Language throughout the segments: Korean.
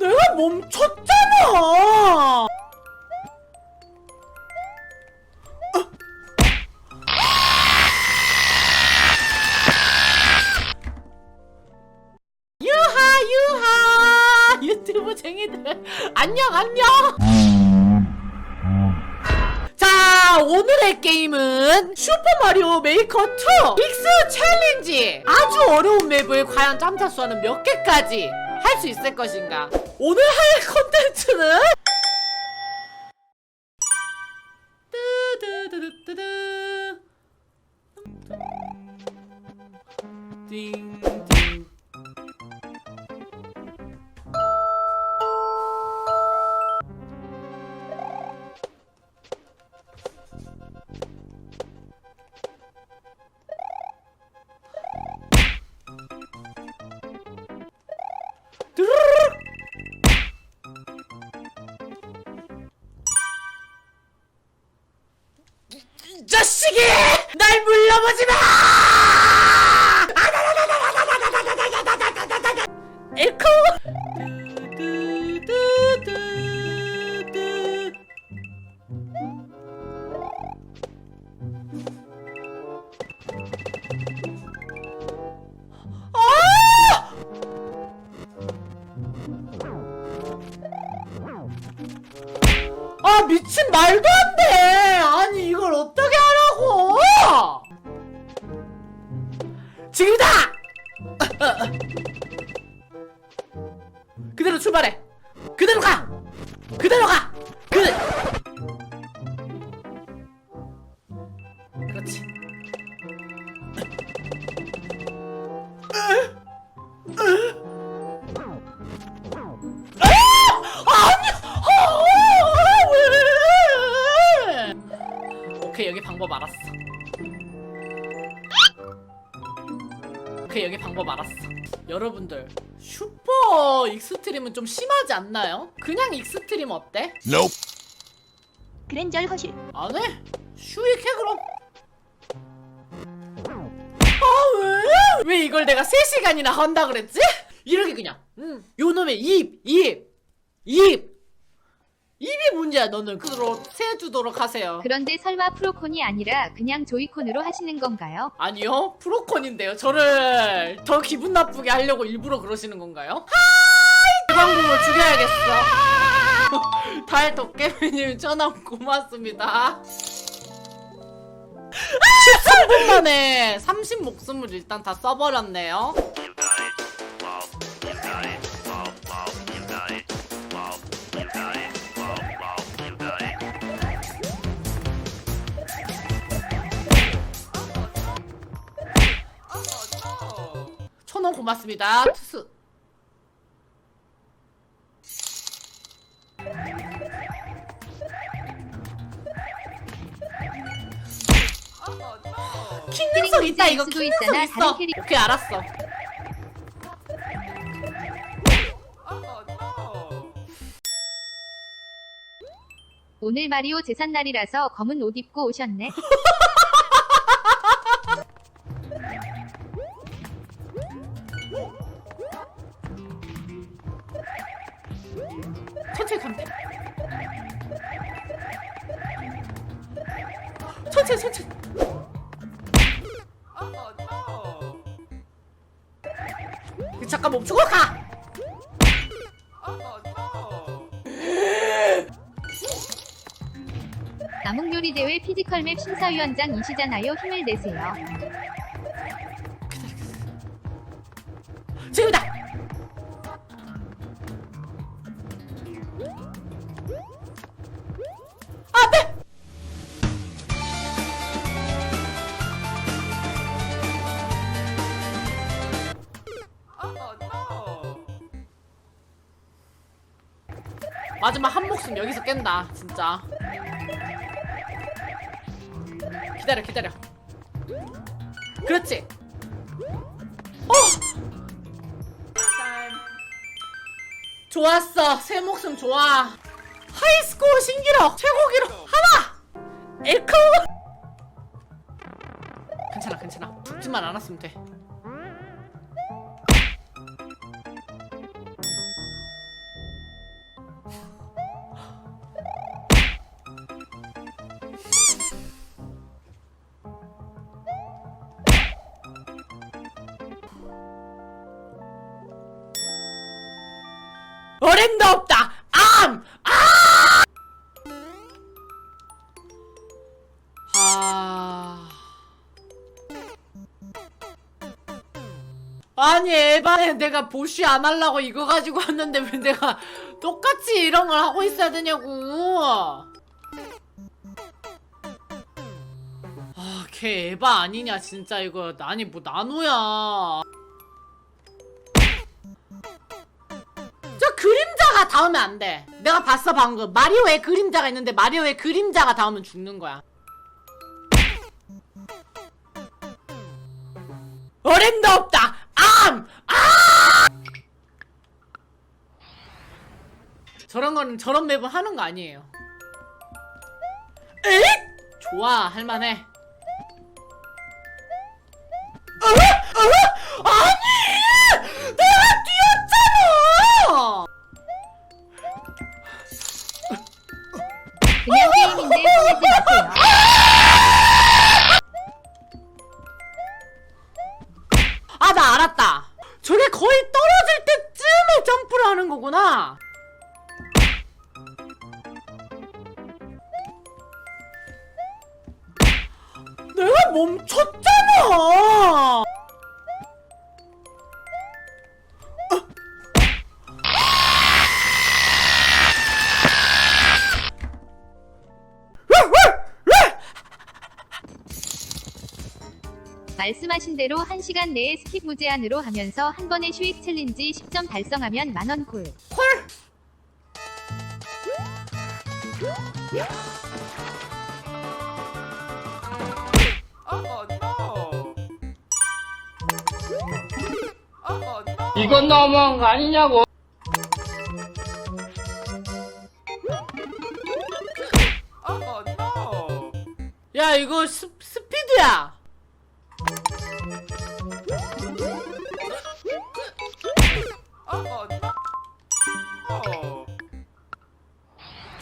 내가 멈췄잖아. 유하 유하 유튜브 쟁이들 안녕 안녕. 자 오늘의 게임은 슈퍼마리오 메이커 2 믹스 챌린지 아주 어려운 맵을 과연 짬타수하는 몇 개까지 할 수 있을 것인가? 오늘 할 컨텐츠는? 띵 자식이! 날 물러보지 마! 에코! 아! 아 미친 말도 안 돼! 출발해! 그대로 가! 그대로 가! 그! 그렇지. 아니! 아, 왜! 오케이 여기 방법 알았어. 오케이 여기 방법 알았어. 여러분들 슈퍼 익스트림은 좀 심하지 않나요? 그냥 익스트림 어때? Nope. 그랜절 허실 안 해? 슈익해 그럼. 아 왜? 왜 이걸 내가 3시간이나 한다 그랬지? 이렇게 그냥 음, 요놈의 입! 입! 입! 입이 문제야 너는. 그대로 세주도록 하세요. 그런데 설마 프로콘이 아니라 그냥 조이콘으로 하시는 건가요? 아니요 프로콘인데요. 저를 더 기분 나쁘게 하려고 일부러 그러시는 건가요? 대방공을 죽여야겠어. 달 도깨비님 전화 고맙습니다. 13분 만에 30 목숨을 일단 다 써버렸네요 고맙습니다. 투스 킹 능선 있다. 이거 수도 킹 있잖아, 있어. 다른 캐릭- 오케이 알았어. 오늘 마리오 제삿날이라서 검은 옷 입고 오셨네. 천천히 가면 돼 천천히 천천히 잠깐 멈추고 가 남북요리 대회 피지컬 맵 심사위원장 이시잖아요. 힘을 내세요. 마지막 한 목숨 여기서 깬다 진짜. 기다려 기다려. 그렇지. 어! 좋았어. 새 목숨 좋아. 하이스코어 신기록 최고 기록 하나! 에코 괜찮아 괜찮아. 죽지만 않았으면 돼 어림도 없다 암! 아! 아... 아니 에반에 내가 보쉬 안 하려고 이거 가지고 왔는데 왜 내가 똑같이 이런 걸 하고 있어야 되냐고 아, 걔 에바 아니냐, 진짜 이거. 아니, 뭐, 나노야. 그림자가 닿으면 안 돼. 내가 봤어, 방금. 마리오에 그림자가 있는데, 마리오에 그림자가 닿으면 죽는 거야. 어림도 없다! 암! 아! 저런 거는 저런 맵은 하는 거 아니에요. 에잇! 좋아, 할만해. 내가 멈췄잖아! 말씀하신 대로 1시간 내에 스킵 무제한으로 하면서 한 번에 슈익 챌린지 10점 달성하면 만원 콜. 헐! 이건 너무한 거 아니냐고. Oh no! 야, 이거 스, 스피드야! No!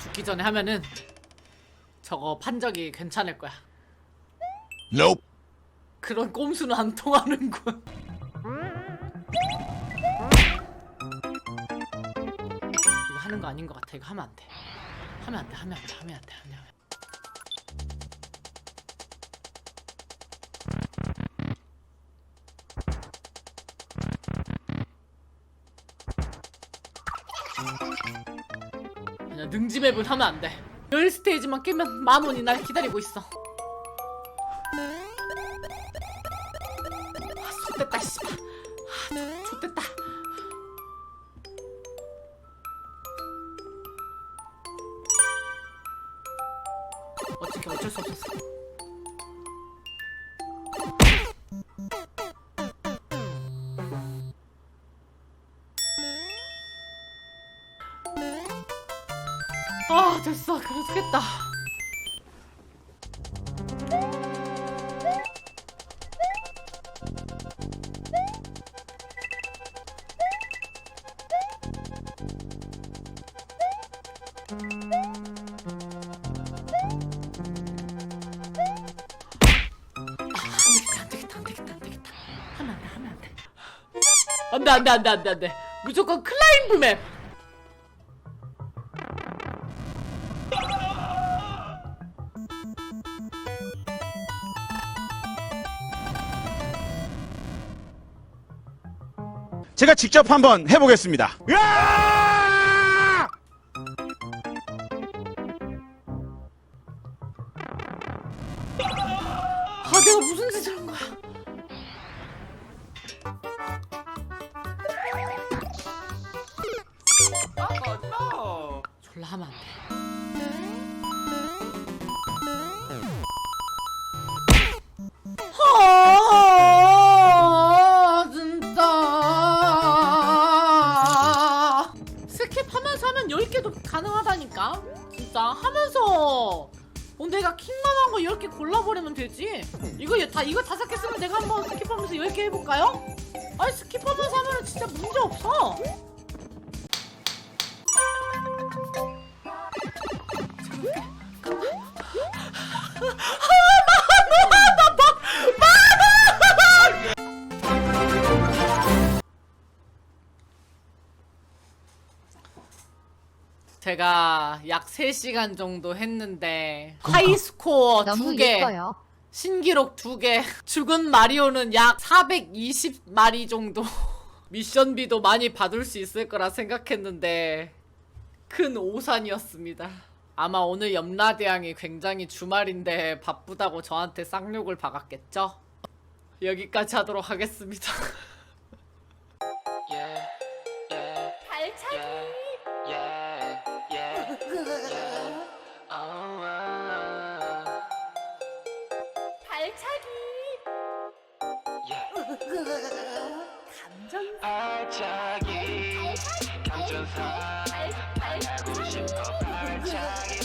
죽기 전에 하면은 저거 판적이 괜찮을 거야. Nope. 그런 꼼수는 안 통하는군. 이 하는 거 아닌 것 같아. 이거 하면 안 돼. 하면 안 돼. 하면 안 돼. 하면 안 돼. 하면 안 돼. 그냥 능지 맵은 하면 안 돼. 열 스테이지만 깨면 만 원이 날 기다리고 있어. 어떻게 어쩔 수 없었어. 아, 됐어. 그렇겠다. 안 돼, 안 돼, 안 돼, 안 돼, 안 돼. 무조건 클라임브 맵. 제가 직접 한번 해보겠습니다. 으아! 아, 내가 무슨 짓을 한 거야? 졸라 하면 안 돼. 아, 진짜. 스킵하면서 하면 10개도 가능하다니까? 진짜 하면서 어, 내가 킹만한 거 10개 골라버리면 되지 이거 다 이거 다섯 개 쓰면 내가 한번 스킵하면서 10개 해볼까요? 아니 스킵하면서 하면 진짜 문제 없어 제가 약 3시간 정도 했는데 하이스코어 너무 2개 예뻐요. 신기록 2개 죽은 마리오는 약 420마리 정도 미션비도 많이 받을 수 있을 거라 생각했는데 큰 오산이었습니다 아마 오늘 염라대왕이 굉장히 주말인데 바쁘다고 저한테 쌍욕을 박았겠죠? 여기까지 하도록 하겠습니다 발차기 발차기. 감정 발차기. 감전사. 싶어 발차기